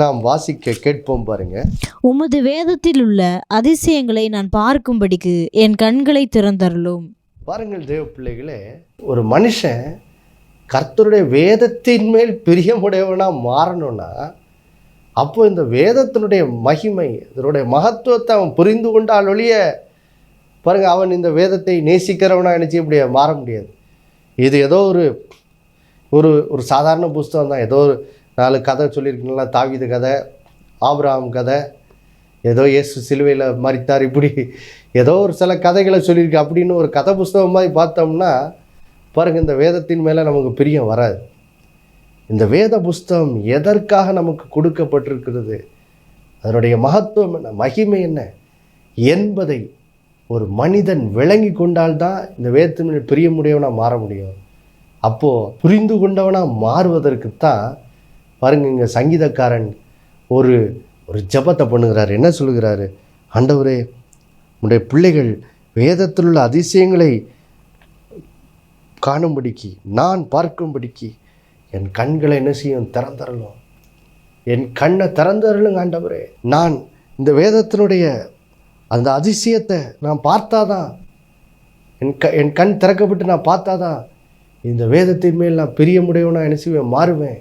நாம் வாசிக்க கேட்போம் பாருங்க. உமது வேதத்தில் உள்ள அதிசயங்களை நான் பார்க்கும்படிக்கு என் கண்களை திறந்தருளும். பாருங்கள் தேவ பிள்ளைகளே ஒரு மனுஷன் கர்த்தருடைய வேதத்தின் மேல் பிரியமுடையவனாக மாறணும்னா அப்போ இந்த வேதத்தினுடைய மகிமை இதனுடைய மகத்துவத்தை அவன் புரிந்து கொண்டால் ஒழிய பாருங்க அவன் இந்த வேதத்தை நேசிக்கிறவனா நினச்சி இப்படி மாற முடியாது. இது ஏதோ ஒரு ஒரு ஒரு சாதாரண புஸ்தகம் தான் ஏதோ ஒரு நாலு கதை சொல்லியிருக்கீங்களா? தாவித கதை ஆபிரகாம் கதை ஏதோ இயேசு சிலுவையில் மறித்தார் இப்படி ஏதோ ஒரு சில கதைகளை சொல்லியிருக்கு. அப்படின்னு ஒரு கதை புஸ்தகம் மாதிரி பார்த்தோம்னா பாருங்கள் இந்த வேதத்தின் மேலே நமக்கு பிரியம் வராது. இந்த வேத புஸ்தகம் எதற்காக நமக்கு கொடுக்கப்பட்டிருக்கிறது? அதனுடைய மகத்துவம் என்ன? மகிமை என்ன? என்பதை ஒரு மனிதன் விளங்கி கொண்டால்தான் இந்த வேதத்தின் மேல் பிரியமுடையவனாக மாற முடியும். அப்போது புரிந்து கொண்டவனாக மாறுவதற்குத்தான் பாருங்க இங்கே சங்கீதக்காரன் ஒரு ஒரு ஜெபத்தை பண்ணுகிறார். என்ன சொல்லுகிறாரு? ஆண்டவரே உடைய பிள்ளைகள் வேதத்தில் உள்ள அதிசயங்களை காணும்படிக்கு நான் பார்க்கும்படிக்கு என் கண்களை என்ன செய்யும்? திறந்தரலும். என் கண்ணை திறந்தருளுங்க ஆண்டவரே. நான் இந்த வேதத்தினுடைய அந்த அதிசயத்தை நான் பார்த்தாதான் என் க என் கண் திறக்கப்பட்டு நான் பார்த்தாதான் இந்த வேதத்தின் மேல் நான் பிரியமுடையவனா என்ன செய்வேன்? மாறுவேன்.